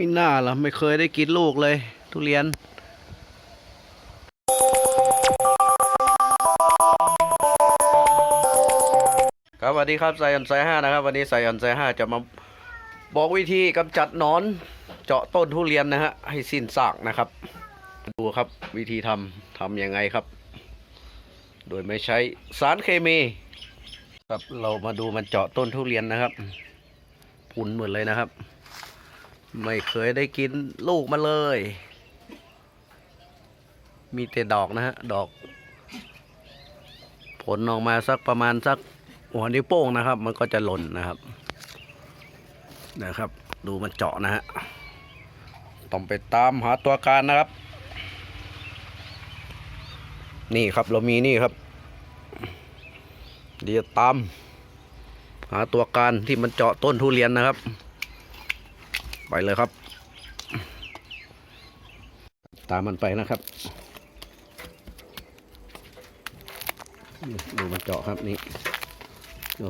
ไม่น่าล่ะไม่เคยได้กินลูกเลย ทุเรียนครับสวัสดีครับไซออนไซห้านะครับ วันนี้ไซออนไซห้าจะมาบอกวิธีกำจัดนอนเจาะต้นทุเรียนนะฮะให้สิ้นซากนะครับ ดูครับวิธีทำทำยังไงครับ โดยไม่ใช้สารเคมี ครับเรามาดูมันเจาะต้นทุเรียนนะครับ พุนหมดเลยนะครับ ไม่เคยได้กินลูกมาเลย มีแต่ดอกนะฮะ ดอก ผลออกมาสักประมาณสักหัวนิ้วโป้งนะครับ มันก็จะหล่นนะครับ นะครับ ดูมันเจาะนะฮะ ต้องไปตามหาตัวการนะครับ นี่ครับเรามีนี่ครับ เดี๋ยวตาม หาตัวการที่มันเจาะต้นทุเรียนนะครับ ไปเลยครับ ตามมันไปนะครับดูมันเจาะครับนี่ดู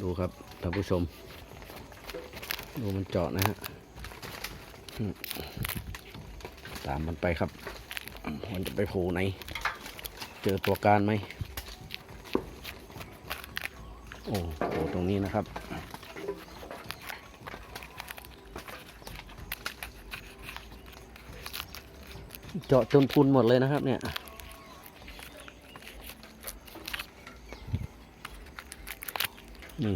ดูครับท่านผู้ชม ดูมันเจาะนะฮะตามมันไปครับ มันจะไปโผล่ไหน เจอตัวการไหมโอ้โหตรงนี้นะครับ เจาะจนพุนหมดเลยนะครับ เนี่ยนี่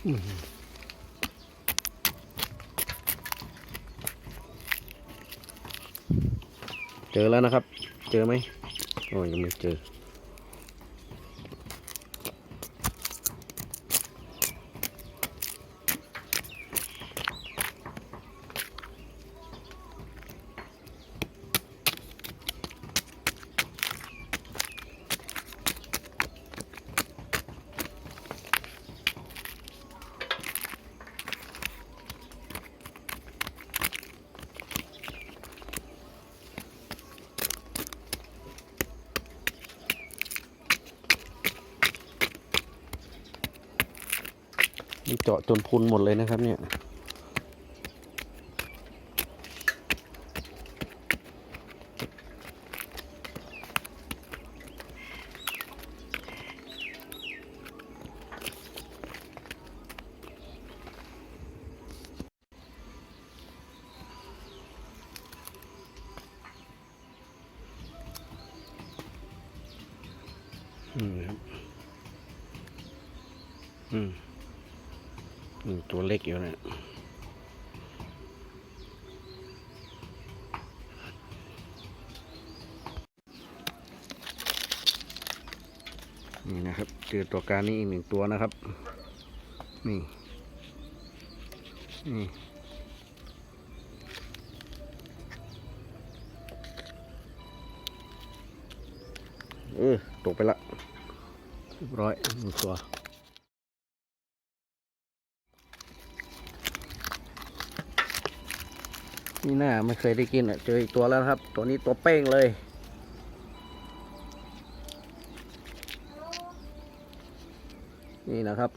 เจอแล้วนะครับ เจอไหมโอ้ยยังไม่เจอ นเจาะจนพุนหมดเลยนะครับเนี่ยอืมครับ อืมอืม ตัวเล็กอยู่นะนี่นะครับเจอตัวการนี้อีกหนึ่งตัวนะครับ นี่ นี่ เออตกไปละเรียบร้อยหนึ่งตัว นี่น่าไม่เคยได้กินอะเจออีกตัวแล้วครับ ตัวนี้ตัวเป้งเลย นี่นะครับ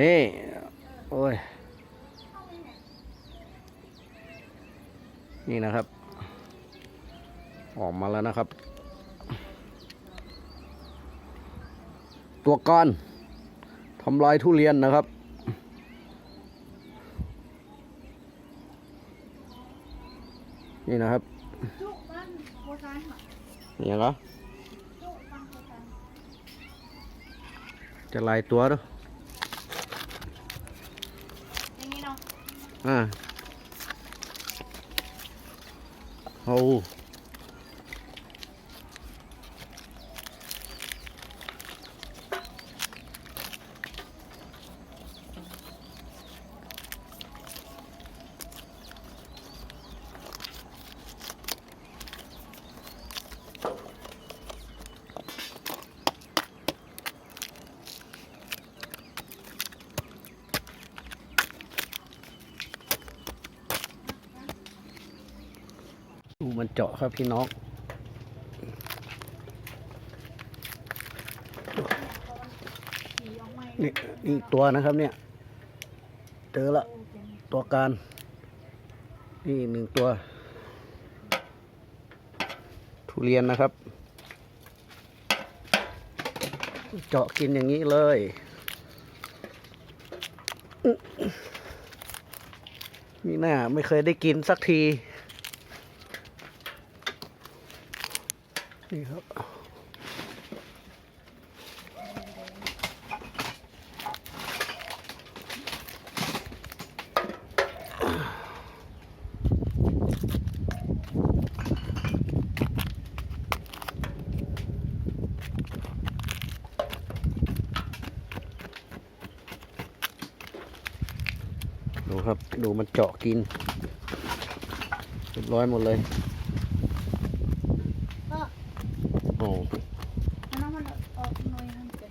นี่ โอ้ย นี่นะครับ ออกมาแล้วนะครับ ตัวก้อน ทำลายทุเรียนนะครับ นี่นะครับจุมันโบราณค่ะอย่างเหรอจุมันโบราณจะลายตัวด้วยอย่างนี้เนาะอ่ มันเจาะครับพี่น้องนี่นี่ตัวนะครับเนี่ย เจอละตัวการ นี่หนึ่งตัว ทุเรียนนะครับ เจาะกินอย่างนี้เลยนี่น่าไม่เคยได้กินสักที นี่ครับดูครับ ดูมันเจาะกินเรียบร้อยหมดเลย ก็ โอ้ มันน้ำมันออกหน่อยมันเป็น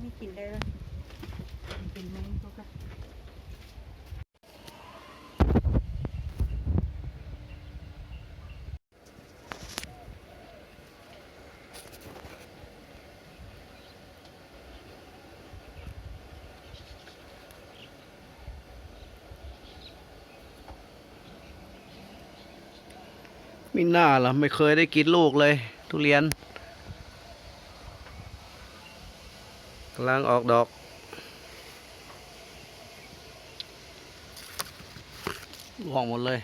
มี กินได้เลยมีกลิ่นไหมพวกอะไม่น่าล่ะ ไม่เคยได้กินลูกเลย ทุเรียนำลังออกดอกร่วงหมดเลย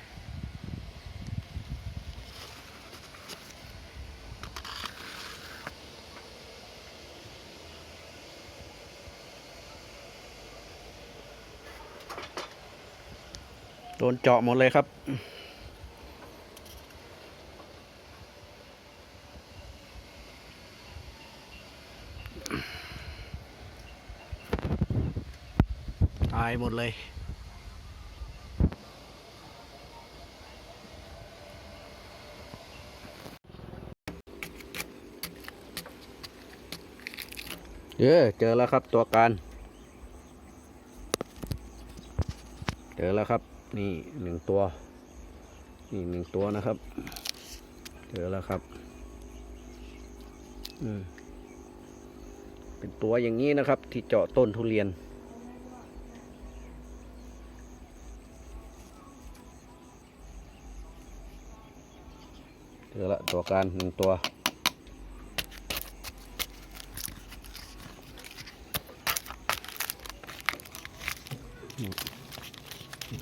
โดนเจาะหมดเลยครับายหมดเลยเออเจอแล้วครับตัวการ เจอแล้วครับ นี่หนึ่งตัว นี่หนึ่งตัวนะครับ เจอแล้วครับ อืมเป็นตัวอย่างนี้นะครับ ที่เจาะต้นทุเรียน จอละตัวการหนึ่งตัว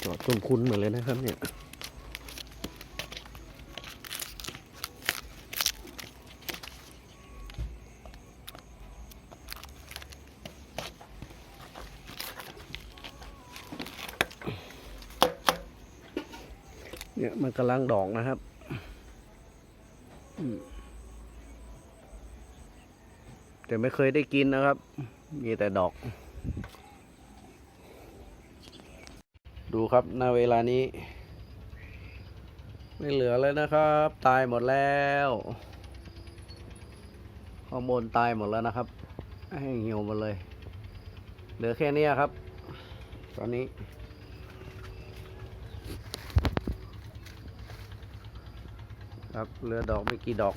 จอดต้นคุณเหมือนเลยนะครับเนี่ยเนี่ยมันกำลังดอกนะครับ แต่ไม่เคยได้กินนะครับ มีแต่ดอก ดูครับณเวลานี้ ไม่เหลือเลยนะครับ ตายหมดแล้วฮอร์โมนตายหมดแล้วนะครับให้เหี่ยวหมดเลย เหลือแค่นี้ครับ ตอนนี้ ครับเหลือดอกไม่กี่ดอก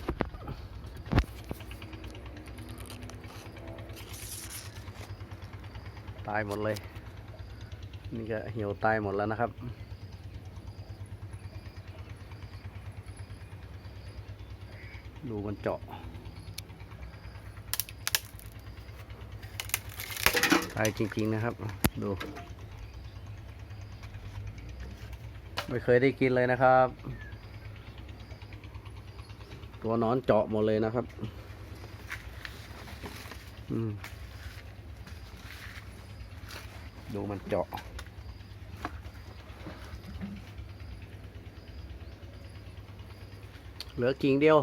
ตายหมดเลย นี่ก็เหี่ยวตายหมดแล้วนะครับดูมันเจาะตายจริง ๆ นะครับ ดู ไม่เคยได้กินเลยนะครับ ตัวนอนเจาะหมดเลยนะครับ ดูมันเจาะ เหลือกิ่งเดียว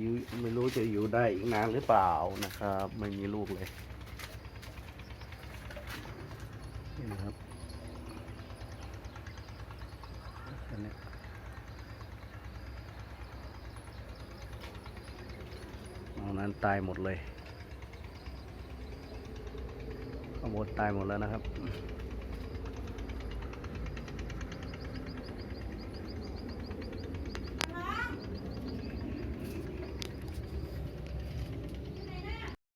อยู่ไม่รู้จะอยู่ได้อีกนานหรือเปล่านะครับ ไม่มีลูกเลยนะครับอันเนี้ยเอา นั้นตายหมดเลยข้างบนตายหมดแล้วนะครับ